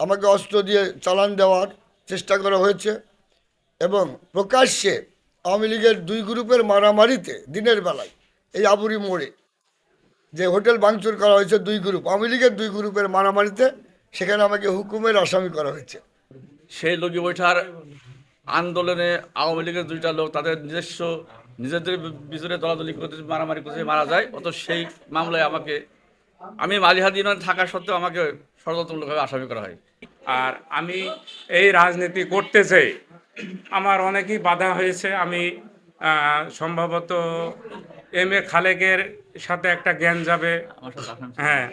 আমাকে অস্ত্র দিয়ে চালান দেওয়ার চেষ্টা করা হয়েছে এবং প্রকাশ্যে আওয়ামী লীগের দুই গ্রুপের মারামারিতে দিনের বেলায় এই আবুরি মোড়ে যে হোটেল ভাঙচুর করা হয়েছে দুই গ্রুপ, আওয়ামী লীগের দুই গ্রুপের মারামারিতে সেখানে আমাকে হুকুমের আসামি করা হয়েছে। সেই লগি বৈঠার আন্দোলনে আওয়ামী লীগের দুইটা লোক তাদের নিজস্ব নিজেদের ভিতরে দলাদলি করতে, মারামারি করতে মারা যায়। অত সেই মামলায় আমাকে, আমি মালিহাদি ইউনিয়নে থাকা সত্ত্বেও আমাকে ষড়যন্ত্রমূলকভাবে আসামি করা হয়। আর আমি এই রাজনীতি করতে চাই আমার অনেকই বাধা হয়েছে। আমি সম্ভবত এম এ খালেকের সাথে একটা জ্ঞান যাবে। হ্যাঁ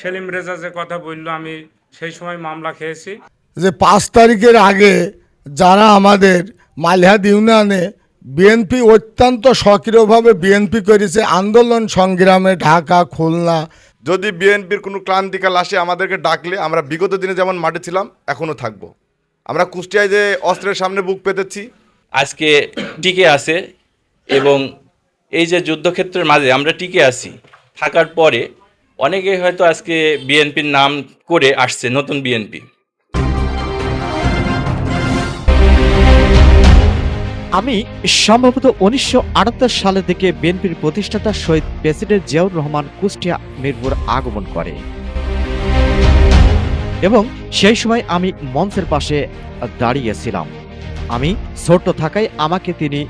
সেলিম রেজা যে কথা বলল আমি সেই সময় মামলা খেয়েছি। যে পাঁচ তারিখের আগে যারা আমাদের মালিহাদ ইউনিয়নে বিএনপি অত্যন্ত সক্রিয়ভাবে বিএনপি করেছে আন্দোলন সংগ্রামে ঢাকা খুলনা যদি বিএনপির কোনো ক্লান্তিকাল আসে আমাদেরকে ডাকলে আমরা বিগত দিনে যেমন মাঠে ছিলাম, এখনও থাকব। আমরা কুষ্টিয়ায় যে অস্ত্রের সামনে বুক পেতেছি। আজকে টিকে আছে এবং এই যে যুদ্ধক্ষেত্রের মাঝে আমরা টিকে আছি, থাকার পরে অনেকে হয়তো আজকে বিএনপির নাম করে আসছে, নতুন বিএনপি। আমি সম্ভবত উনিশশো আটাত্তর সালে থেকে বিএনপির প্রতিষ্ঠাতা শহীদ প্রেসিডেন্ট জিয়াউর রহমান কুষ্টিয়া মিরপুর আগমন করে। এবং সেই সময় আমি মঞ্চের পাশে দাঁড়িয়েছিলাম। আমি ছোট্ট থাকায় আমাকে তিনি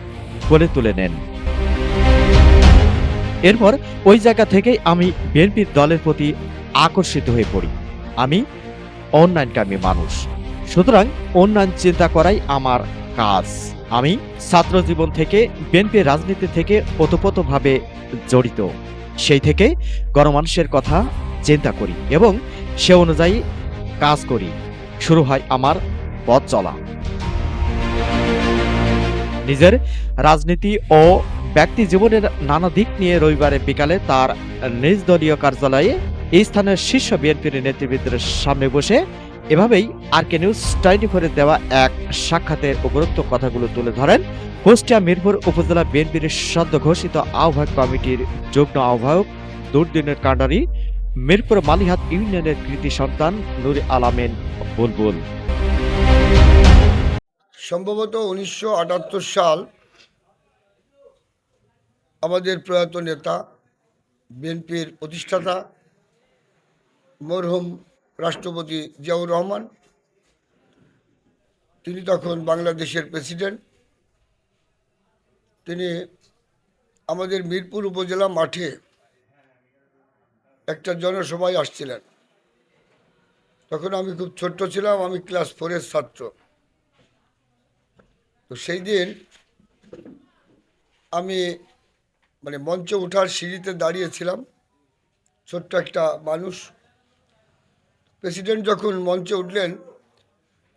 কোলে তুলে নেন। এরপর ওই জায়গা থেকেই আমি বিএনপির দলের প্রতি আকর্ষিত হয়ে পড়ি। আমি অন্যায়কামী মানুষ। সুতরাং অন্যান্য চিন্তা করাই আমার কাজ। আমি ছাত্র জীবন থেকে, বিএনপি রাজনীতি থেকে ওতপ্রোতভাবে জড়িত। সেই থেকে গণমানুষের কথা চিন্তা করি এবং সে অনুযায়ী কাজ করি। শুরু হয় আমার পথ চলা। নিজের রাজনীতি ও ব্যক্তি জীবনের নানা দিক নিয়ে রবিবারে বিকালে তার নিজ দলীয় কার্যালয়ে এই স্থানের শীর্ষ বিএনপির নেতৃবৃন্দের সামনে বসে এভাবেই আর কে নিউজ টোয়েন্টি ফোরের দেওয়া এক সাক্ষাতের উপরোক্ত কথাগুলো তুলে ধরেন কুষ্টিয়া মিরপুর উপজেলা বিএনপির সদ্য ঘোষিত আহ্বায়ক কমিটির যুগ্ম আহ্বায়ক দুর্দিনের কাণ্ডারি মিরপুর মালিহাত ইউনিয়নের কৃতি সন্তান নুর আলামেন বুলবুল। সম্ভবত উনিশশো আটাত্তর সাল আমাদের প্রয়াত নেতা, বিএনপির প্রতিষ্ঠাতা মরহুম রাষ্ট্রপতি জিয়াউর রহমান, তিনি তখন বাংলাদেশের প্রেসিডেন্ট, তিনি আমাদের মিরপুর উপজেলা মাঠে একটা জনসভায় আসছিলেন। তখন আমি খুব ছোট্ট ছিলাম, আমি ক্লাস ফোরের ছাত্র। তো সেই দিন আমি মানে মঞ্চে ওঠার সিঁড়িতে দাঁড়িয়েছিলাম, ছোট্ট একটা মানুষ। প্রেসিডেন্ট যখন মঞ্চে উঠলেন,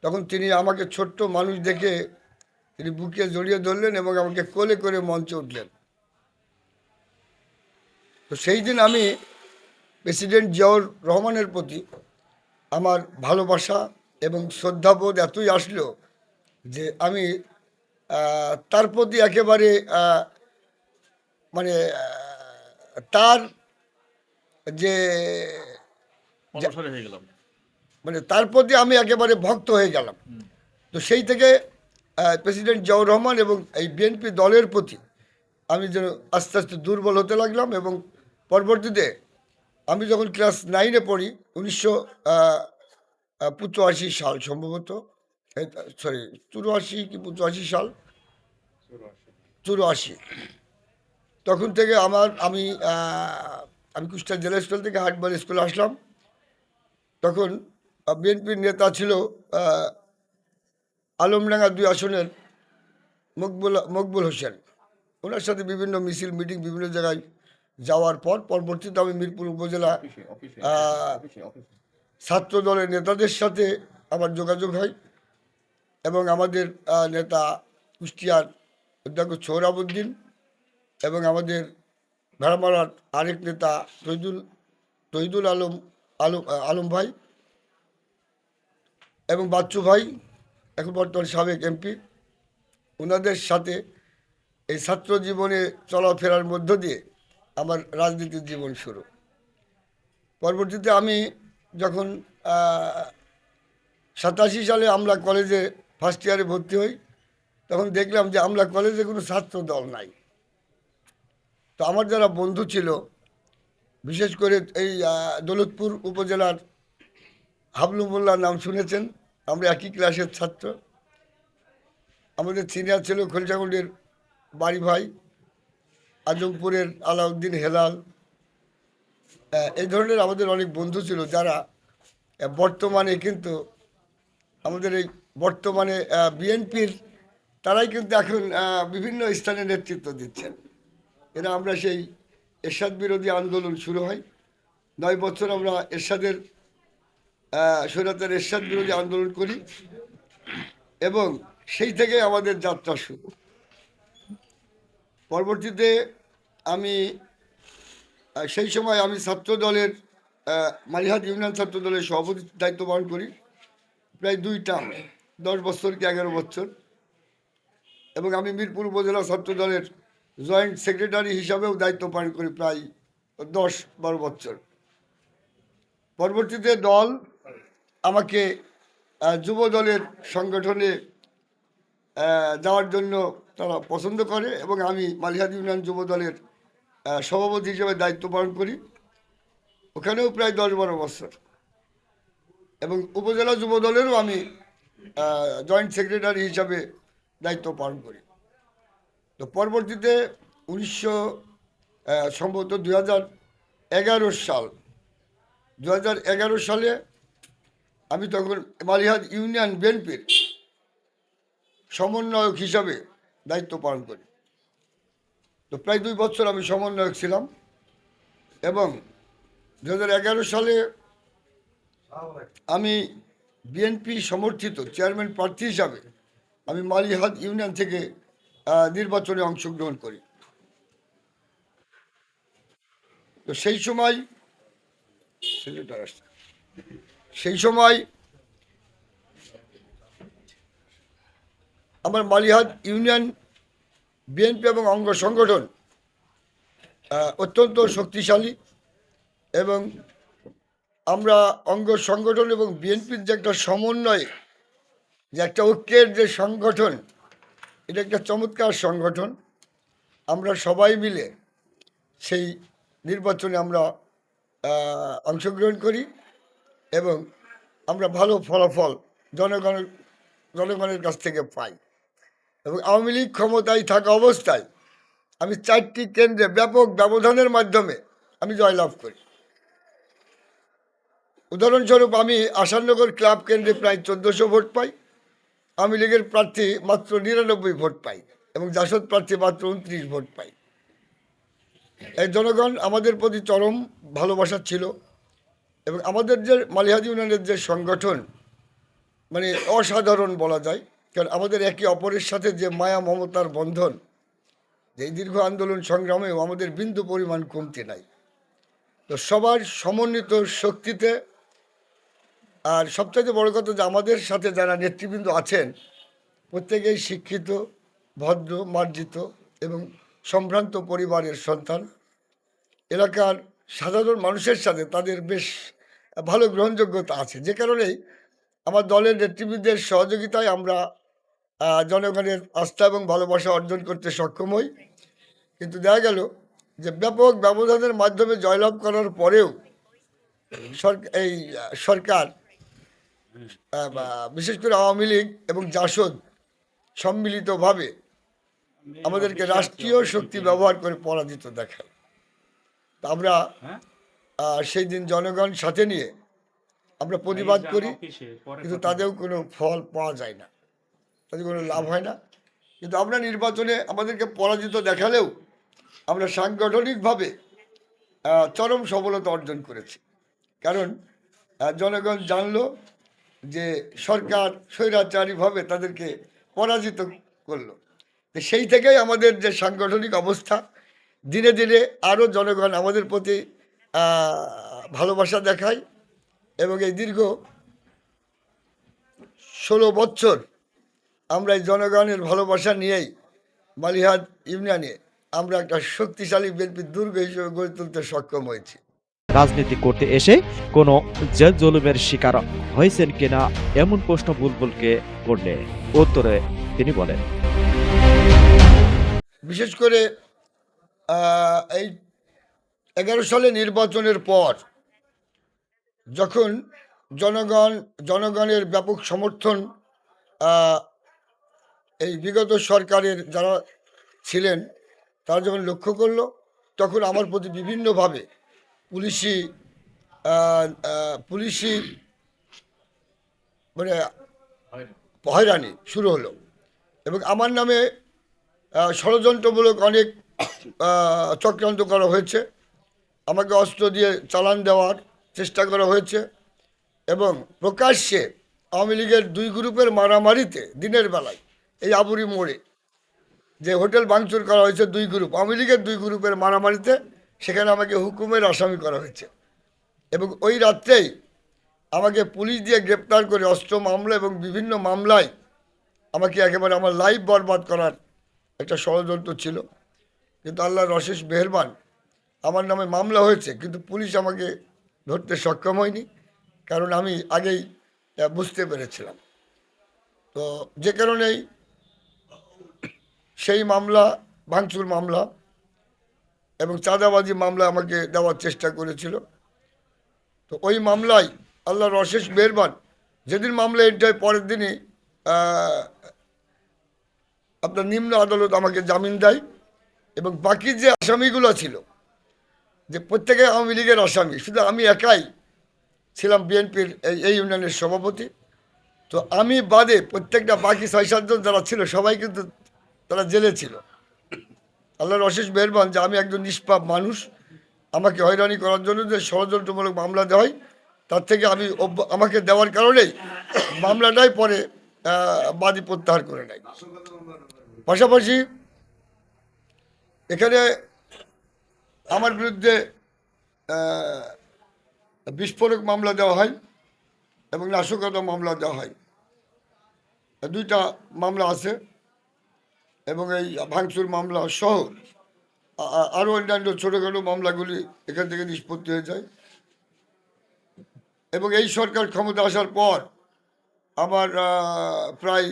তখন তিনি আমাকে ছোট্ট মানুষ দেখে তিনি বুকে জড়িয়ে ধরলেন এবং আমাকে কোলে করে মঞ্চে উঠলেন। তো সেই দিন আমি প্রেসিডেন্ট জিয়াউর রহমানের প্রতি আমার ভালোবাসা এবং শ্রদ্ধাবোধ এতই আসলো যে আমি তার প্রতি একেবারে মানে তার যে হয়ে গেলাম। মানে তার প্রতি আমি একেবারে ভক্ত হয়ে গেলাম। তো সেই থেকে প্রেসিডেন্ট জিয়াউর রহমান এবং এই বিএনপি দলের প্রতি আমি যেন আস্তে আস্তে দুর্বল হতে লাগলাম এবং পরবর্তীতে আমি যখন ক্লাস নাইনে পড়ি উনিশশো পঁচাশি সাল সম্ভবত সরি চুরাশি কি পঁচাশি সাল? চুরাশি। তখন থেকে আমার আমি আমি কুষ্টিয়া জেলা স্কুল থেকে হাটবার স্কুলে আসলাম। তখন বিএনপির নেতা ছিল আলমডাঙ্গা দুই আসনের মকবুল মকবুল হোসেন। ওনার সাথে বিভিন্ন মিছিল মিটিং বিভিন্ন জায়গায় যাওয়ার পর পরবর্তীতে আমি মিরপুর উপজেলা ছাত্র দলের নেতাদের সাথে আমার যোগাযোগ হয় এবং আমাদের নেতা কুষ্টিয়ার অধ্যক্ষ সৌরাবুদ্দিন এবং আমাদের ভেড়ামারার আরেক নেতা তৈদুল তৈদুল আলম আলম আলম ভাই এবং বাচ্চু ভাই, এখন বর্তমান সাবেক এমপি ওনাদের সাথে এই ছাত্র জীবনে চলাফেরার মধ্য দিয়ে আমার রাজনীতির জীবন শুরু। পরবর্তীতে আমি যখন সাতাশি সালে আমরা কলেজে ফার্স্ট ইয়ারে ভর্তি হই, তখন দেখলাম যে আমরা কলেজে কোনো ছাত্র দল নাই। তো আমার যারা বন্ধু ছিল, বিশেষ করে এই দৌলতপুর উপজেলার হাবলু নাম শুনেছেন? আমরা একই ক্লাসের ছাত্র। আমাদের সিনিয়র ছিল খোলচাগুন্ডির বাড়ি ভাই, আজমপুরের আলাউদ্দিন হেলাল। এই ধরনের আমাদের অনেক বন্ধু ছিল যারা বর্তমানে কিন্তু আমাদের এই বর্তমানে বিএনপির তারাই কিন্তু এখন বিভিন্ন স্থানে নেতৃত্ব দিচ্ছেন। এরা আমরা সেই এরশাদ বিরোধী আন্দোলন শুরু হয়। নয় বছর আমরা এরশাদের স্বৈরাচার এরশাদ বিরোধী আন্দোলন করি এবং সেই থেকে আমাদের যাত্রা শুরু। পরবর্তীতে আমি সেই সময় আমি ছাত্র দলের আহ, মালিহাট ইউনিয়ন ছাত্র দলের সভাপতি দায়িত্ব পালন করি। প্রায় দুই টার্ম দশ বছর কি এগারো বছর। এবং আমি মিরপুর উপজেলা ছাত্র দলের জয়েন্ট সেক্রেটারি হিসাবেও দায়িত্ব পালন করি প্রায় দশ বারো বছর। পরবর্তীতে দল আমাকে যুব দলের সংগঠনে যাওয়ার জন্য তারা পছন্দ করে এবং আমি মালিহাদ ইউনিয়ন যুব দলের সভাপতি হিসেবে দায়িত্ব পালন করি। ওখানেও প্রায় দশ বারো বছর। এবং উপজেলা যুব দলেরও আমি জয়েন্ট সেক্রেটারি হিসাবে দায়িত্ব পালন করি। তো পরবর্তীতে উনিশশো সম্ভবত দু হাজার এগারো সাল দু হাজার এগারো সালে আমি তখন মালিহাদ ইউনিয়ন বিএনপির সমন্বয়ক হিসাবে দায়িত্ব পালন করি তো প্রায় দুই বছর আমি সমন্বয়ক ছিলাম এবং দু হাজার এগারো সালে আমি বিএনপি সমর্থিত চেয়ারম্যান প্রার্থী হিসাবে আমি মালিহাদ ইউনিয়ন থেকে নির্বাচনে অংশগ্রহণ করি তো সেই সময় সেক্রেটারি আসছে। সেই সময় আমার মালিহাদ ইউনিয়ন বিএনপি এবং অঙ্গ সংগঠন অত্যন্ত শক্তিশালী এবং আমরা অঙ্গ সংগঠন এবং বিএনপির যে একটা সমন্বয়, যে একটা ঐক্যের যে সংগঠন, এটা একটা চমৎকার সংগঠন। আমরা সবাই মিলে সেই নির্বাচনে আমরা অংশগ্রহণ করি। এবং আমরা ভালো ফলাফল জনগণের জনগণের কাছ থেকে পাই। এবং আওয়ামী লীগ ক্ষমতায় থাকা অবস্থায় আমি চারটি কেন্দ্রে ব্যাপক ব্যবধানের মাধ্যমে আমি জয়লাভ করি। উদাহরণস্বরূপ আমি আসাননগর ক্লাব কেন্দ্রে প্রায় চোদ্দোশো ভোট পাই, আওয়ামী লীগের প্রার্থী মাত্র নিরানব্বই ভোট পাই এবং জাসদ প্রার্থী মাত্র উনত্রিশ ভোট পাই। এই জনগণ আমাদের প্রতি চরম ভালোবাসা ছিল। এবং আমাদের যে মালিহাদি ইউনিয়নের যে সংগঠন মানে অসাধারণ বলা যায়, কারণ আমাদের একে অপরের সাথে যে মায়া মমতার বন্ধন, যে দীর্ঘ আন্দোলন সংগ্রামেও আমাদের বিন্দু পরিমাণ কমতি নাই। তো সবার সমন্বিত শক্তিতে, আর সবচাইতে বড় কথা যে আমাদের সাথে যারা নেতৃবৃন্দ আছেন, প্রত্যেকেই শিক্ষিত, ভদ্র, মার্জিত এবং সম্ভ্রান্ত পরিবারের সন্তান। এলাকার সাধারণ মানুষের সাথে তাদের বেশ ভালো গ্রহণযোগ্যতা আছে। যে কারণেই আমার দলের নেতৃবৃন্দের সহযোগিতায় আমরা জনগণের আস্থা এবং ভালোবাসা অর্জন করতে সক্ষম হই। কিন্তু দেখা গেল যে ব্যাপক ব্যবধানের মাধ্যমে জয়লাভ করার পরেও সরকার এই সরকার বিশেষ করে আওয়ামী লীগ এবং জাসদ সম্মিলিতভাবে আমাদেরকে রাষ্ট্রীয় শক্তি ব্যবহার করে পরাজিত দেখায়। আমরা আহ, সেই দিন জনগণ সাথে নিয়ে আমরা প্রতিবাদ করি কিন্তু তাতেও কোনো ফল পাওয়া যায় না। তাদের কোনো লাভ হয় না। কিন্তু আমরা নির্বাচনে আমাদেরকে পরাজিত দেখালেও আমরা সাংগঠনিকভাবে চরম সফলতা অর্জন করেছি। কারণ জনগণ জানলো যে সরকার স্বৈরাচারীভাবে তাদেরকে পরাজিত করল। তো সেই থেকেই আমাদের যে সাংগঠনিক অবস্থা দিনে দিনে আরও জনগণ আমাদের প্রতি ভালোবাসা দেখায় এবং এই দীর্ঘ ষোলো বছর আমরা এই জনগণের ভালোবাসা নিয়েই মালিহাদ ইউনিয়নে আমরা একটা শক্তিশালী বিএনপির দুর্গ হিসেবে গড়ে তুলতে সক্ষম হয়েছি। রাজনীতি করতে এসে কোনো জেল জুলুমের শিকার হয়েছেন কিনা এমন প্রশ্ন বুলবুলকে করলে উত্তরে তিনি বলেন। বিশেষ করে এই এগারো সালে নির্বাচনের পর যখন জনগণ, জনগণের ব্যাপক সমর্থন এই বিগত সরকারের যারা ছিলেন, তারা যখন লক্ষ্য করল, তখন আমার প্রতি বিভিন্নভাবে পুলিশি পুলিশি মানে হয়রানি শুরু হলো এবং আমার নামে ষড়যন্ত্রমূলক অনেক চক্রান্ত করা হয়েছে। আমাকে অস্ত্র দিয়ে চালান দেওয়ার চেষ্টা করা হয়েছে এবং প্রকাশ্যে আওয়ামী লীগের দুই গ্রুপের মারামারিতে দিনের বেলায় এই আবুরি মোড়ে যে হোটেল ভাঙচুর করা হয়েছে দুই গ্রুপ, আওয়ামী লীগের দুই গ্রুপের মারামারিতে সেখানে আমাকে হুকুমের আসামি করা হয়েছে এবং ওই রাত্রেই আমাকে পুলিশ দিয়ে গ্রেপ্তার করে অস্ত্র মামলা এবং বিভিন্ন মামলায় আমাকে একেবারে আমার লাইফ বরবাদ করার একটা ষড়যন্ত্র ছিল। কিন্তু আল্লাহর অশেষ মেহরবান আমার নামে মামলা হয়েছে, কিন্তু পুলিশ আমাকে ধরতে সক্ষম হয়নি, কারণ আমি আগেই বুঝতে পেরেছিলাম। তো যে কারণেই সেই মামলা, ভাঙচুর মামলা এবং চাঁদাবাজি মামলা আমাকে দেওয়ার চেষ্টা করেছিল। তো ওই মামলায় আল্লাহর অশেষ মেহরবান, যেদিন মামলা এটাই পরের দিনই আপনার নিম্ন আদালত আমাকে জামিন দেয় এবং বাকি যে আসামিগুলো ছিল যে প্রত্যেকে আওয়ামী লীগের আসামি। শুধু আমি একাই ছিলাম বিএনপির এই ইউনিয়নের সভাপতি। তো আমি বাদে প্রত্যেকটা বাকি ছয় সাতজন যারা ছিল, সবাই কিন্তু তারা জেলে ছিল। আল্লাহর অশেষ মেহরবান যে আমি একজন নিষ্পাপ মানুষ। আমাকে হয়রানি করার জন্য যে ষড়যন্ত্রমূলক মামলা দেওয়া হয়, তার থেকে আমি আমাকে দেওয়ার কারণেই মামলাটাই পরে বাদী প্রত্যাহার করে নেয়। পাশাপাশি এখানে আমার বিরুদ্ধে বিস্ফোরক মামলা দেওয়া হয় এবং নাশকতা মামলা দেওয়া হয়। দুইটা মামলা আছে এবং এই ভাঙচুর মামলা সহ আরও অন্যান্য ছোটোখাটো মামলাগুলি এখান থেকে নিষ্পত্তি হয়ে যায়। এবং এই সরকার ক্ষমতা আসার পর আমার প্রায়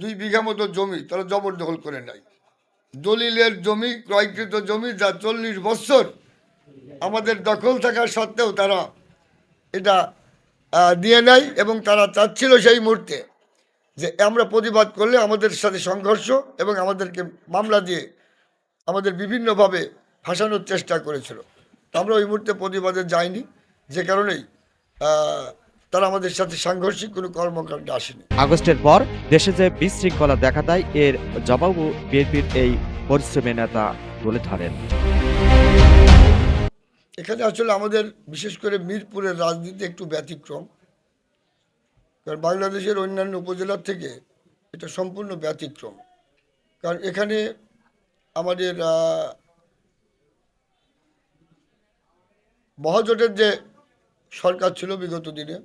দুই বিঘা মতো জমি তারা জবরদখল করে নেয়। দলিলের জমি, ক্রয়কৃত জমি যা চল্লিশ বছর আমাদের দখল থাকা সত্ত্বেও তারা এটা দিয়ে নেয় এবং তারা চাচ্ছিল সেই মুহূর্তে যে আমরা প্রতিবাদ করলে আমাদের সাথে সংঘর্ষ এবং আমাদেরকে মামলা দিয়ে আমাদের বিভিন্নভাবে ফাঁসানোর চেষ্টা করেছিল। আমরা ওই মুহূর্তে প্রতিবাদে যাইনি। যে কারণেই তারা আমাদের সাথে সাংঘর্ষিক কোনো কর্মকাণ্ডে আসেনি। আগস্টের পর দেশে যে বিশৃঙ্খলা দেখা দেয় এর জবাবও বিএনপির এই পরিশ্রমী নেতা তুলে ধরেন। এখানে আসলে আমাদের বিশেষ করে মিরপুরের রাজনীতি একটু ব্যতিক্রম। কারণ বাংলাদেশের অন্যান্য উপজেলার থেকে এটা সম্পূর্ণ ব্যতিক্রম। কারণ এখানে আমাদের মহাজোটের যে সরকার ছিল বিগত দিনে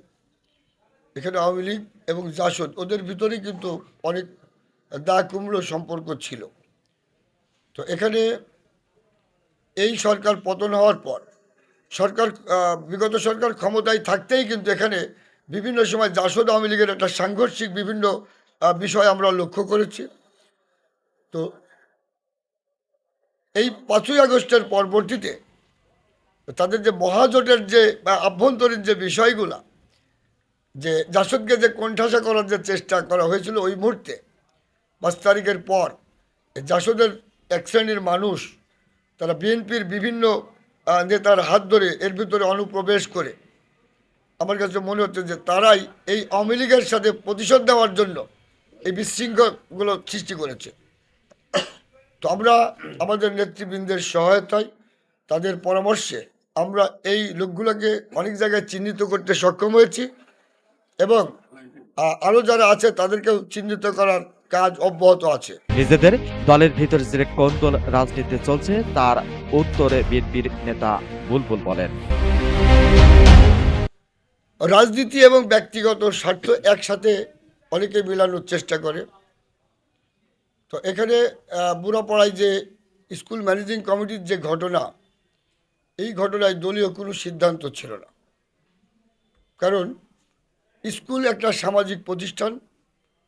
এখানে আওয়ামী লীগ এবং জাসদ, ওদের ভিতরেই কিন্তু অনেক দা কুমড়ো সম্পর্ক ছিল। তো এখানে এই সরকার পতন হওয়ার পর সরকার বিগত সরকার ক্ষমতায় থাকতেই কিন্তু এখানে বিভিন্ন সময় জাসদ আওয়ামী লীগের একটা সাংঘর্ষিক বিভিন্ন বিষয় আমরা লক্ষ্য করেছি। তো এই পাঁচই আগস্টের পরবর্তীতে তাদের যে মহাজোটের যে আভ্যন্তরীণ যে বিষয়গুলা যে জাসদকে যে কোণঠাসা করার যে চেষ্টা করা হয়েছিল ওই মুহূর্তে, পাঁচ তারিখের পর জাসদের এক শ্রেণির মানুষ, তারা বিএনপির বিভিন্ন নেতার হাত ধরে এর ভিতরে অনুপ্রবেশ করে, আমার কাছে মনে হচ্ছে যে তারাই এই আওয়ামী লীগের সাথে প্রতিশোধ দেওয়ার জন্য এই বিশৃঙ্খলগুলো সৃষ্টি করেছে। তো আমরা আমাদের নেতৃবৃন্দের সহায়তায়, তাদের পরামর্শে আমরা এই লোকগুলোকে অনেক জায়গায় চিহ্নিত করতে সক্ষম হয়েছি। এবং আরও যারা আছে তাদেরকেও চিহ্নিত করার কাজ অব্যাহত আছে। নিজেদের দলের ভিতর যে কোন্দল রাজনীতি চলছে তার উত্তরে বিএনপির নেতা বুলবুল বলেন। রাজনীতি এবং ব্যক্তিগত স্বার্থ একসাথে অনেকে মিলানোর চেষ্টা করে। তো এখানে বুড়াপাড়ায় যে স্কুল ম্যানেজিং কমিটির যে ঘটনা এই ঘটনায় দলীয় কোনো সিদ্ধান্ত ছিল না। কারণ স্কুল একটা সামাজিক প্রতিষ্ঠান,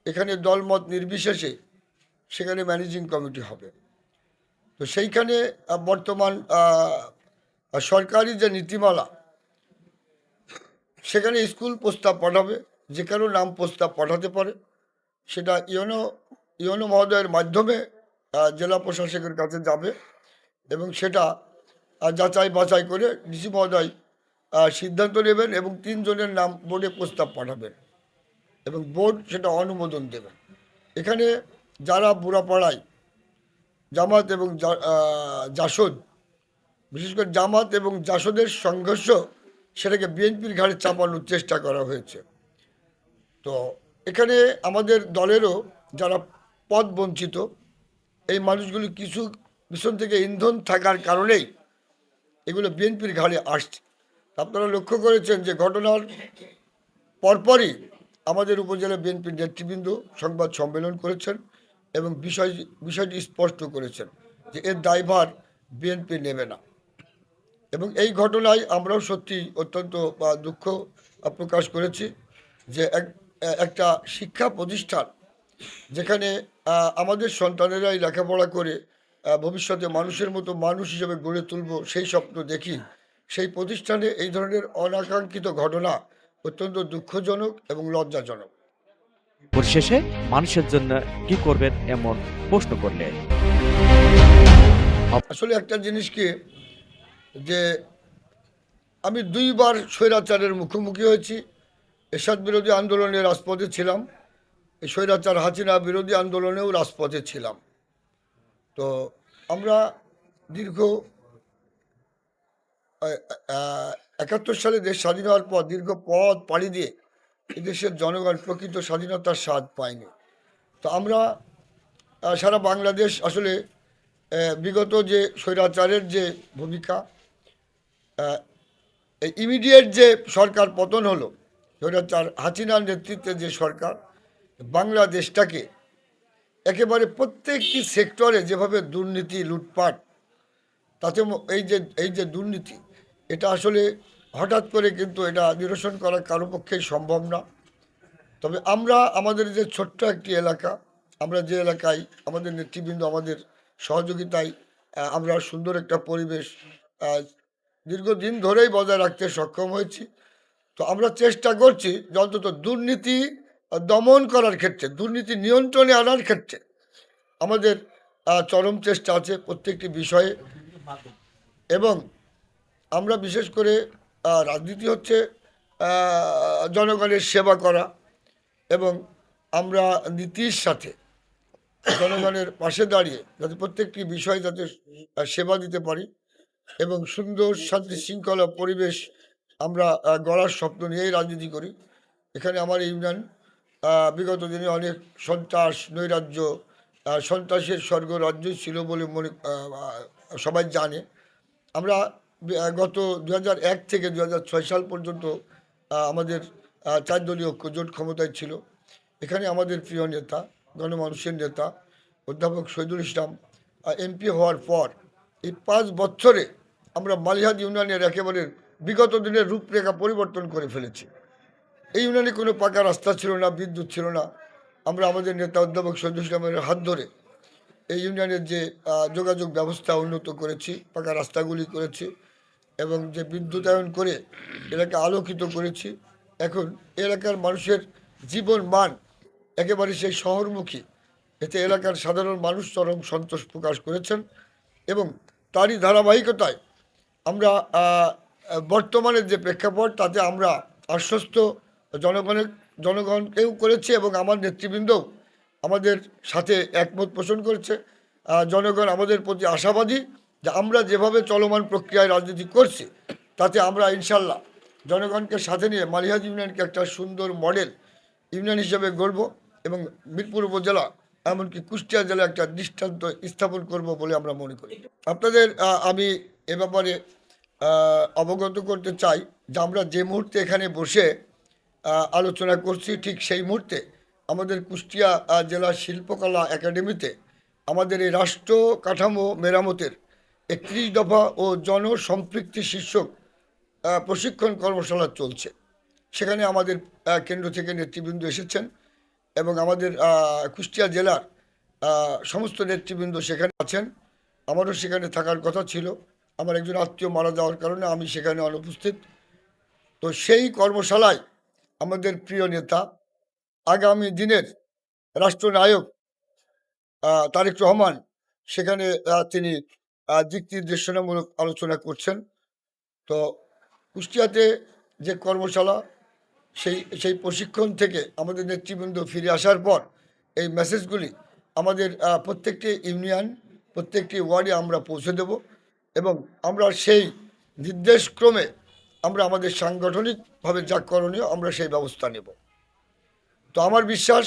এখানে দলমত নির্বিশেষে সেখানে ম্যানেজিং কমিটি হবে। তো সেইখানে বর্তমান সরকারি যে নীতিমালা, সেখানে স্কুল প্রস্তাব পাঠাবে, যে কারও নাম প্রস্তাব পাঠাতে পারে। সেটা ইয়নো ইয়নো মহোদয়ের মাধ্যমে জেলা প্রশাসকের কাছে যাবে এবং সেটা যাচাই বাছাই করে ডিসি মহোদয় সিদ্ধান্ত নেবেন এবং তিনজনের নাম বোর্ডে প্রস্তাব পাঠাবেন এবং বোর্ড সেটা অনুমোদন দেবে এখানে যারা বুড়াপাড়ায় জামাত এবং জাসদ, বিশেষ করে জামাত এবং জাসদের সংঘর্ষ সেটাকে বিএনপির ঘাড়ে চাপানোর চেষ্টা করা হয়েছে। তো এখানে আমাদের দলেরও যারা পদ বঞ্চিত, এই মানুষগুলি কিছু পিছন থেকে ইন্ধন থাকার কারণেই এগুলো বিএনপির ঘাড়ে আসছে। আপনারা লক্ষ্য করেছেন যে ঘটনার পরপরই আমাদের উপজেলা বিএনপির নেতৃবৃন্দ সংবাদ সম্মেলন করেছেন এবং বিষয়, বিষয়টি স্পষ্ট করেছেন যে এর দায়ভার বিএনপি নেবে না। এবং এই ঘটনায় আমরাও সত্যি অত্যন্ত দুঃখ প্রকাশ করেছি যে এক, একটা শিক্ষা প্রতিষ্ঠান যেখানে আমাদের সন্তানেরাই লেখাপড়া করে ভবিষ্যতে মানুষের মতো মানুষ হিসেবে গড়ে তুলব সেই স্বপ্ন দেখি সেই প্রতিষ্ঠানে এই ধরনের অনাকাঙ্ক্ষিত ঘটনা অত্যন্ত দুঃখজনক এবং লজ্জাজনক। পরিশেষে মানুষের জন্য কি করবেন এমন প্রশ্ন করলে আসলে একটা জিনিস কি যে আমি দুইবার স্বৈরাচারের মুখোমুখি হয়েছি। এরশাদ বিরোধী আন্দোলনে রাজপথে ছিলাম। এই স্বৈরাচার হাসিনা বিরোধী আন্দোলনেও রাজপথে ছিলাম। তো আমরা দীর্ঘ একাত্তর সালে দেশ স্বাধীন হওয়ার পর দীর্ঘ পথ পাড়ি দিয়ে এদেশের জনগণ প্রকৃত স্বাধীনতার স্বাদ পায়নি। তো আমরা সারা বাংলাদেশ আসলে বিগত যে স্বৈরাচারের যে ভূমিকা ইমিডিয়েট যে সরকার পতন হলো, স্বৈরাচার হাসিনার নেতৃত্বে যে সরকার, বাংলাদেশটাকে একেবারে প্রত্যেকটি সেক্টরে যেভাবে দুর্নীতি, লুটপাট, তাতে এই যে এই যে দুর্নীতি এটা আসলে হঠাৎ করে কিন্তু এটা নিরসন করা কারও পক্ষেই সম্ভব না। তবে আমরা, আমাদের যে ছোট্ট একটি এলাকা, আমরা যে এলাকায় আমাদের নেতৃবৃন্দ আমাদের সহযোগিতায় আমরা সুন্দর একটা পরিবেশ দীর্ঘদিন ধরেই বজায় রাখতে সক্ষম হয়েছি। তো আমরা চেষ্টা করছি যে অন্তত দুর্নীতি দমন করার ক্ষেত্রে, দুর্নীতি নিয়ন্ত্রণে আনার ক্ষেত্রে আমাদের চরম চেষ্টা আছে প্রত্যেকটি বিষয়ে। এবং আমরা বিশেষ করে রাজনীতি হচ্ছে জনগণের সেবা করা এবং আমরা নীতির সাথে জনগণের পাশে দাঁড়িয়ে যাতে প্রত্যেকটি বিষয় যাতে সেবা দিতে পারি এবং সুন্দর শান্তি শৃঙ্খলা পরিবেশ আমরা গড়ার স্বপ্ন নিয়েই রাজনীতি করি। এখানে আমার ইউনিয়ন বিগত দিনে অনেক সন্ত্রাস, নৈরাজ্য সন্ত্রাসের স্বর্গ রাজ্যই ছিল বলে মনে সবাই জানে। আমরা গত দু থেকে দু হাজার ছয় সাল পর্যন্ত আমাদের চার দলীয় ঐক্য জোট ক্ষমতায় ছিল। এখানে আমাদের প্রিয় নেতা, গণমানুষের নেতা, অধ্যাপক শহীদুল ইসলাম এমপি হওয়ার পর এই পাঁচ বছরে আমরা মালিহাদ ইউনিয়নের একেবারে বিগত দিনের রূপরেখা পরিবর্তন করে ফেলেছি। এই ইউনিয়নে কোনো পাকা রাস্তা ছিল না, বিদ্যুৎ ছিল না। আমরা আমাদের নেতা অধ্যাপক শহীদুল ইসলামের হাত ধরে এই ইউনিয়নের যে যোগাযোগ ব্যবস্থা উন্নত করেছি, পাকা রাস্তাগুলি করেছি। এবং যে বিদ্যুতায়ন করে এলাকা আলোকিত করেছি, এখন এলাকার মানুষের জীবন মান একেবারে সেই শহরমুখী। এতে এলাকার সাধারণ মানুষ চরম সন্তোষ প্রকাশ করেছেন এবং তারই ধারাবাহিকতায় আমরা বর্তমানে যে প্রেক্ষাপট, তাতে আমরা আশ্বস্ত জনগণের জনগণকেও করেছি এবং আমার নেতৃবৃন্দও আমাদের সাথে একমত পোষণ করেছে। জনগণ আমাদের প্রতি আশাবাদী যে আমরা যেভাবে চলমান প্রক্রিয়ায় রাজনীতি করছি, তাতে আমরা ইনশাল্লাহ জনগণকে সাথে নিয়ে মালিহাজ ইউনিয়নকে একটা সুন্দর মডেল ইউনিয়ন হিসেবে গড়ব এবং মিরপুর উপজেলা এমনকি কুষ্টিয়া জেলা একটা দৃষ্টান্ত স্থাপন করব বলে আমরা মনে করি। আপনাদের আমি এ ব্যাপারে অবগত করতে চাই যে আমরা যে মুহূর্তে এখানে বসে আলোচনা করছি, ঠিক সেই মুহূর্তে আমাদের কুষ্টিয়া জেলা শিল্পকলা একাডেমিতে আমাদের এই রাষ্ট্র কাঠামো মেরামতের একত্রিশ দফা ও জনসম্পৃক্তি শীর্ষক প্রশিক্ষণ কর্মশালা চলছে। সেখানে আমাদের কেন্দ্র থেকে নেতৃবৃন্দ এসেছেন এবং আমাদের কুষ্টিয়া জেলার সমস্ত নেতৃবৃন্দ সেখানে আছেন। আমারও সেখানে থাকার কথা ছিল। আমার একজন আত্মীয় মারা যাওয়ার কারণে আমি সেখানে অনুপস্থিত। তো সেই কর্মশালায় আমাদের প্রিয় নেতা, আগামী দিনের রাষ্ট্রনায়ক তারেক রহমান, সেখানে তিনি দিক নির্দেশনামূলক আলোচনা করছেন, তো কুষ্টিয়াতে যে কর্মশালা, সেই সেই প্রশিক্ষণ থেকে আমাদের নেতৃবৃন্দ ফিরে আসার পর এই মেসেজগুলি আমাদের প্রত্যেকটি ইউনিয়ন, প্রত্যেকটি ওয়ার্ডে আমরা পৌঁছে দেব এবং আমরা সেই নির্দেশক্রমে আমরা আমাদের সাংগঠনিকভাবে যা করণীয় আমরা সেই ব্যবস্থা নেব। তো আমার বিশ্বাস,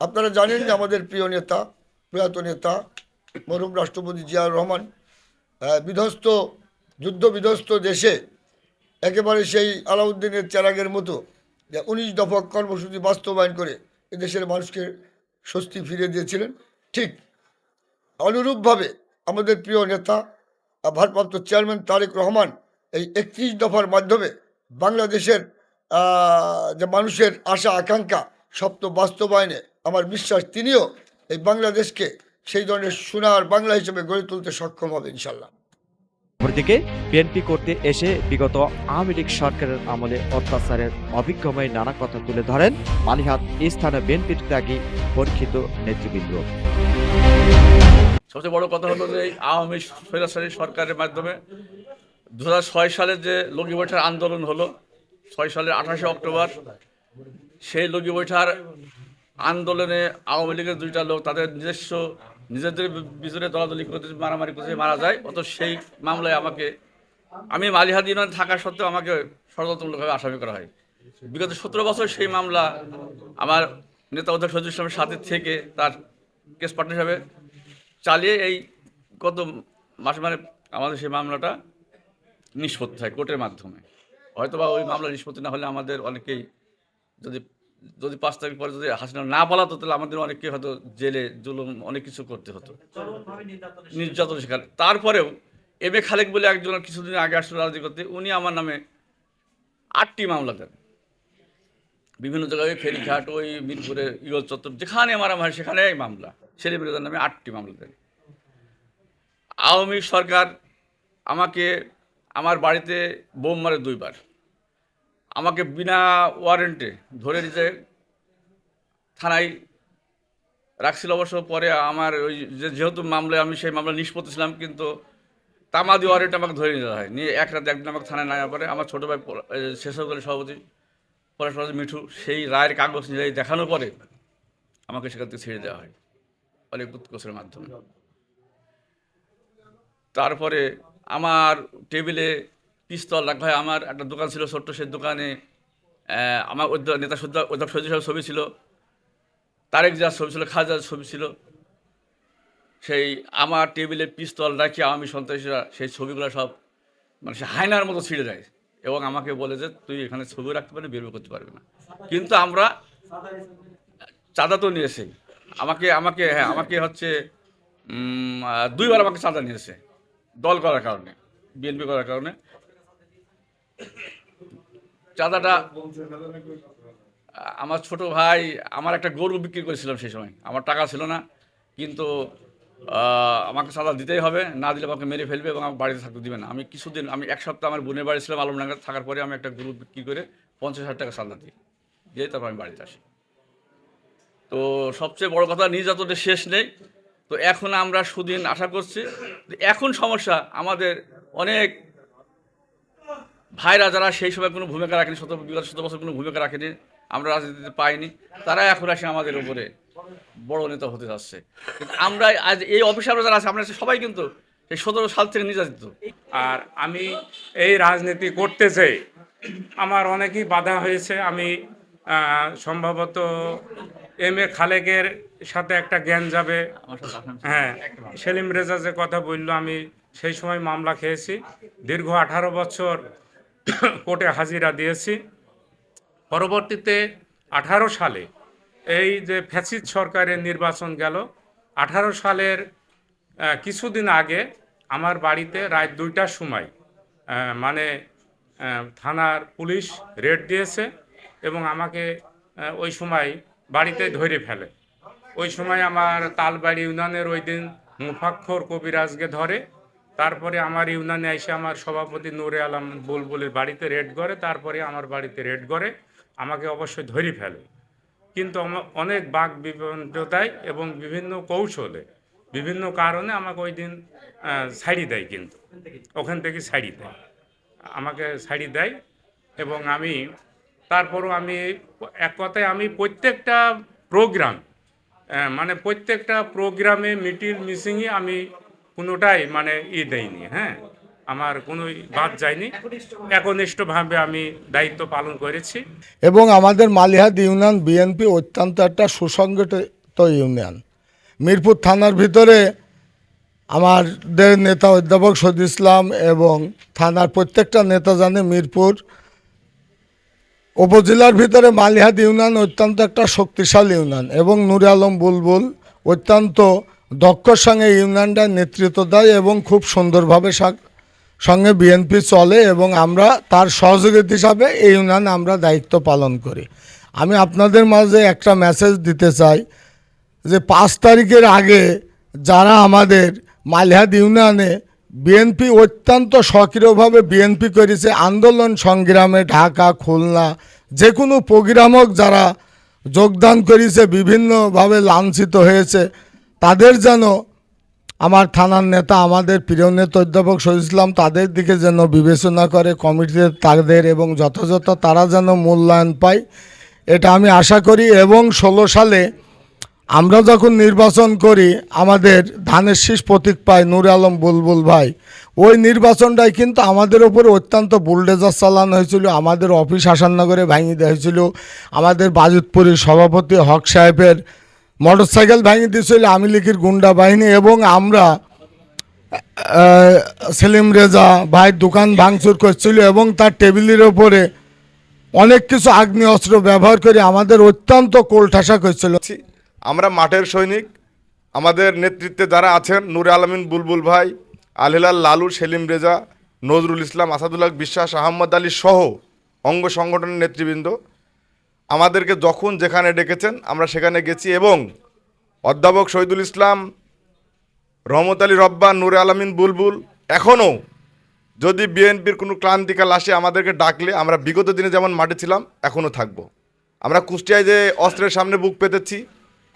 আপনারা জানেন যে আমাদের প্রিয় নেতা, প্রয়াত নেতা, মরহুম রাষ্ট্রপতি জিয়াউর রহমান বিধ্বস্ত যুদ্ধ বিধ্বস্ত দেশে একেবারে সেই আলাউদ্দিনের চেরাগের মতো যে উনিশ দফক কর্মসূচি বাস্তবায়ন করে এদেশের মানুষকে স্বস্তি ফিরিয়ে দিয়েছিলেন। ঠিক অনুরূপভাবে আমাদের প্রিয় নেতা ভারপ্রাপ্ত চেয়ারম্যান তারেক রহমান এই একত্রিশ দফার মাধ্যমে বাংলাদেশের যে মানুষের আশা, আকাঙ্ক্ষা, স্বপ্ন বাস্তবায়নে আমার বিশ্বাস, তিনিও এই বাংলাদেশকে সেই ধরনের সোনার বাংলা হিসেবে গড়ে তুলতে সক্ষম হবে ইনশাল্লাহ অপরদিকে বিএনপি করতে এসে বিগত আওয়ামী লীগ সরকারের আমলে অত্যাচারের অভিজ্ঞময় নানা কথা তুলে ধরেন মালিহাত স্থানে বিএনপির ত্যাগী পরীক্ষিত নেতৃবৃন্দ। সবচেয়ে বড় কথা হলো যে এই আওয়ামী স্বৈরাচারী সরকারের মাধ্যমে দু হাজার ছয় সালে যে লগি বৈঠার আন্দোলন হলো ছয় সালের আঠাশে অক্টোবর সেই লগি বৈঠার আন্দোলনে আওয়ামী লীগের দুইটা লোক তাদের নিজস্ব নিজেদের ভিতরে দলাদলি করতে মারামারি করতে মারা যায়, অত সেই মামলায় আমাকে, আমি মালিহাদ ইউনিয়ন থাকা সত্ত্বেও আমাকে ষড়যন্ত্রমূলকভাবে আসামি করা হয়। বিগত সতেরো বছর সেই মামলা আমার নেতা অধ্যক্ষ সজিব ইসলামের সাথে থেকে তার কেস পার্টনার হিসাবে চালিয়ে এই গত মাসে মানে আমাদের সেই মামলাটা নিষ্পত্তি হয় কোর্টের মাধ্যমে। হয়তোবা ওই মামলা নিষ্পত্তি না হলে আমাদের অনেকেই যদি যদি পাঁচ তারিখ পরে যদি হাসিনা না পালাতো তাহলে আমাদের অনেককে হয়তো জেলে জুলুম অনেক কিছু করতে হতো। নির্যাতন শিকার। তারপরেও এম এ খালেক বলে একজন কিছুদিন আগে আসলে রাজনীতি করতে উনি আমার নামে আটটি মামলা দেন। বিভিন্ন জায়গায় ফেরিঘাট ওই মিরপুরে ইগল চত্বর যেখানে মারামারি সেখানে এই মামলা। ছেলে বিরোধের নামে আটটি মামলা দেন। আওয়ামী সরকার আমাকে আমার বাড়িতে বোম মারে দুইবার। আমাকে বিনা ওয়ারেন্টে ধরে নিতে থানায় রাখছিল অবশ্য পরে আমার ওই যেহেতু মামলায় আমি সেই মামলা নিষ্পত্তি ছিলাম, কিন্তু তামাদি ওয়ারেন্ট আমাকে ধরে নিতে হয়। নিয়ে এক রাত একদিন আমাকে থানায় নেওয়ার পরে আমার ছোটো ভাই শেষকলের সভাপতি, পরেশ মিঠু, সেই রায়ের কাগজ নিজে দেখানোর পরে আমাকে সেখান থেকে ছেড়ে দেওয়া হয় অনেক উৎকোষের মাধ্যমে। তারপরে আমার টেবিলে পিস্তল রাখা হয়। আমার একটা দোকান ছিল ছোট্ট, সেই দোকানে আমার নেতা সদ্য- অধ্যক্ষ সজিব সাহেবের ছবি ছিল। তারেক যার ছবি ছিল খাজার ছবি ছিল। সেই আমার টেবিলে পিস্তল রাখি আমি সন্ত্রাসীরা, সেই ছবিগুলো সব মানে সে হায়নার মতো ছিঁড়ে যায়। এবং আমাকে বলে যে, তুই এখানে ছবি রাখতে পারবি, বের করতে পারবি না। কিন্তু আমরা চাঁদা তো নিয়েছে। আমাকে আমাকে হ্যাঁ আমাকে হচ্ছে দুইবার আমাকে চাঁদা নিয়েছে, দল করার কারণে, বিএনপি করার কারণে। চাঁদাটা আমার ছোট ভাই, আমার একটা গরু বিক্রি করেছিলাম সেই সময়। আমার টাকা ছিল না, কিন্তু আমাকে চাঁদা দিতেই হবে, না দিলে আমাকে মেরে ফেলবে এবং আমার বাড়িতে থাকতে দিবে না। আমি কিছুদিন, আমি এক সপ্তাহ আমার বোনের বাড়ি ছিলাম আলমডাঙ্গা থাকার পরে আমি একটা গরু বিক্রি করে পঞ্চাশ হাজার টাকা চাঁদা দিই। দিয়ে তারপর আমি বাড়িতে আসি। তো সবচেয়ে বড় কথা, নির্যাতনের শেষ নেই। তো এখন আমরা সুদিন আশা করছি, এখন সমস্যা আমাদের অনেক ভাইরা যারা সেই সময় কোনো ভূমিকা রাখেনি শত বিগত শত বছর কোনো ভূমিকা রাখেনি আমরা রাজনীতিতে পাইনি তারা এখন আসে আমাদের উপরে বড় নেতা হতে যাচ্ছে। কিন্তু আমরা আজ এই অফিসে আমরা যারা আছে আমরা সবাই কিন্তু সেই সতেরো সাল থেকে নির্যাতিত। আর আমি এই রাজনীতি করতে চাই আমার অনেকই বাধা হয়েছে। আমি সম্ভবত এম এ খালেকের সাথে একটা জ্ঞান যাবে। হ্যাঁ সেলিম রেজা যে কথা বলল আমি সেই সময় মামলা খেয়েছি। দীর্ঘ আঠারো বছর কোর্টে হাজিরা দিয়েছি। পরবর্তীতে আঠারো সালে এই যে ফ্যাসিদ সরকারের নির্বাচন গেল, আঠারো সালের কিছুদিন আগে আমার বাড়িতে রাত দুইটার সময় মানে থানার পুলিশ রেড দিয়েছে এবং আমাকে ওই সময় বাড়িতে ধরে ফেলে। ওই সময় আমার তালবাড়ি ইউনিয়নের ওই দিন মুফাক্ষর কবিরাজকে ধরে তারপরে আমার ইউনিয়নে এসে আমার সভাপতি নূরে আলম বুলবুলের বাড়িতে রেড করে, তারপরে আমার বাড়িতে রেড করে, আমাকে অবশ্যই ধরে ফেলে। কিন্তু অনেক বাঘ বিপন্নতায় এবং বিভিন্ন কৌশলে, বিভিন্ন কারণে আমাকে ওই দিন ছাড়ি দেয় কিন্তু। ওখান থেকে ছাড়ি দেয়। আমাকে ছাড়ি দেয় এবং আমি, তারপরও আমি এক কথায় আমি প্রত্যেকটা প্রোগ্রাম মানে প্রত্যেকটা প্রোগ্রামে মিটিং মিসিংয়ে আমি কোনোটাই মানে ই দেইনি হ্যাঁ? আমার কোনো বাদ যায়নি। একনিষ্ঠভাবে আমি দায়িত্ব পালন করেছি। এবং আমাদের মালিহাদ ইউনিয়ন বিএনপি অত্যন্ত একটা সুসংগঠিত ইউনিয়ন। মিরপুর থানার ভিতরে আমাদের নেতা অধ্যাপক সদ ইসলাম এবং থানার প্রত্যেকটা নেতা জানে মিরপুর। উপজেলার ভিতরে মালিহাদ ইউনিয়ন অত্যন্ত একটা শক্তিশালী ইউনিয়ন এবং নুরে আলম বুলবুল অত্যন্ত দক্ষর সঙ্গে ইউনিয়নটা নেতৃত্ব দেয় এবং খুব সুন্দরভাবে সঙ্গে বিএনপি চলে এবং আমরা তার সহযোগিতা হিসাবে এই ইউনিয়নে আমরা দায়িত্ব পালন করি। আমি আপনাদের মাঝে একটা মেসেজ দিতে চাই যে পাঁচ তারিখের আগে যারা আমাদের মালিহাদ ইউনিয়নে বিএনপি অত্যন্ত সক্রিয়ভাবে বিএনপি করেছে, আন্দোলন সংগ্রামে ঢাকা, খুলনা যে কোনো প্রোগ্রামক যারা যোগদান করেছে, বিভিন্নভাবে লাঞ্ছিত হয়েছে তাদের যেন আমার থানার নেতা, আমাদের প্রিয় নেতা অধ্যাপক শহীদ ইসলাম, তাদের দিকে যেন বিবেচনা করে, কমিটিতে তাদের এবং যথাযথ তারা যেন মূল্যায়ন পায়, এটা আমি আশা করি। এবং ষোলো সালে আমরা যখন নির্বাচন করি, আমাদের ধানের শীষ প্রতীক পাই নূর আলম বুলবুল ভাই। ওই নির্বাচনটাই কিন্তু আমাদের ওপর অত্যন্ত বুলডেজার চালানো হয়েছিল। আমাদের অফিস আসাননগরে ভাঙিয়ে দেওয়া হয়েছিল। আমাদের বাজুতপুরের সভাপতি হক সাহেবের মোটরসাইকেল ভেঙে দিয়েছিল আমি লিখির গুন্ডা বাহিনী এবং আমরা সেলিম রেজা ভাই দোকান ভাঙচুর করছিল এবং তার টেবিলের ওপরে অনেক কিছু আগ্নেয় অস্ত্র ব্যবহার করে আমাদের অত্যন্ত কোলঠাসা করছিল। আমরা মাঠের সৈনিক, আমাদের নেতৃত্বে যারা আছেন, নূরে আলমিন, বুলবুল ভাই, আলহিলাল লালু, সেলিম রেজা, নজরুল ইসলাম আসাদুল্লাহ বিশ্বাস, আহমদ আলী সহ অঙ্গ সংগঠনের নেতৃবৃন্দ আমাদেরকে যখন যেখানে ডেকেছেন, আমরা সেখানে গেছি এবং অধ্যাপক শহীদুল ইসলাম, রহমত আলী রব্বান, নূরে আলমিন বুলবুল, এখনও যদি বিএনপির কোনো ক্লান্তিকাল আসে, আমাদেরকে ডাকলে আমরা বিগত দিনে যেমন মাঠে ছিলাম, এখনও থাকব। আমরা কুষ্টিয়ায় যে অস্ত্রের সামনে বুক পেতেছি,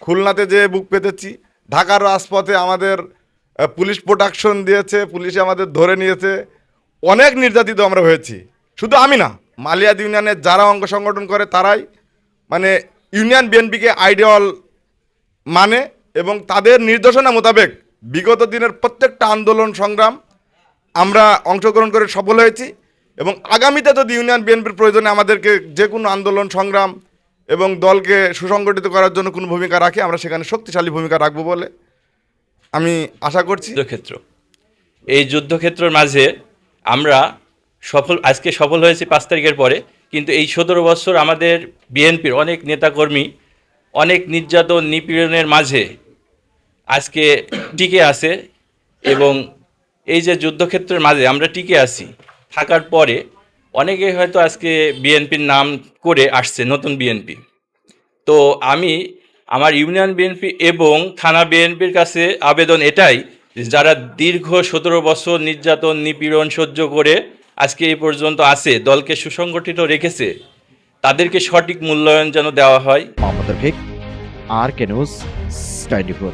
খুলনাতে যে বুক পেতেছি, ঢাকার রাজপথে আমাদের পুলিশ প্রোটেকশন দিয়েছে, পুলিশে আমাদের ধরে নিয়েছে, অনেক নির্যাতিত আমরা হয়েছি। শুধু আমি না, মালিয়াদ ইউনিয়নের যারা অঙ্গ সংগঠন করে, তারাই মানে ইউনিয়ন বিএনপিকে আইডিয়াল মানে এবং তাদের নির্দেশনা মোতাবেক বিগত দিনের প্রত্যেকটা আন্দোলন সংগ্রাম আমরা অংশগ্রহণ করে সফল হয়েছি এবং আগামীতে যদি ইউনিয়ন বিএনপির প্রয়োজনে আমাদেরকে যে কোনো আন্দোলন সংগ্রাম এবং দলকে সুসংগঠিত করার জন্য কোনো ভূমিকা রাখে, আমরা সেখানে শক্তিশালী ভূমিকা রাখব বলে আমি আশা করছি। যুদ্ধক্ষেত্র। এই যুদ্ধক্ষেত্রের মাঝে আমরা সফল, আজকে সফল হয়েছি পাঁচ তারিখের পরে। কিন্তু এই সতেরো বছর আমাদের বিএনপির অনেক নেতাকর্মী, অনেক নির্যাতন নিপীড়নের মাঝে আজকে টিকে আছে এবং এই যে যুদ্ধক্ষেত্রের মাঝে আমরা টিকে আছি, থাকার পরে অনেকে হয়তো আজকে বিএনপির নাম করে আসছে, নতুন বিএনপি। তো আমি আমার ইউনিয়ন বিএনপি এবং থানা বিএনপির কাছে আবেদন এটাই যারা দীর্ঘ সতেরো বছর নির্যাতন, নিপীড়ন সহ্য করে আজকে এই পর্যন্ত আছে, দলকে সুসংগঠিত রেখেছে, তাদেরকে সঠিক মূল্যায়ন যেন দেওয়া হয়। মোহাম্মদ রফিক আর কেন নিউজ ফোর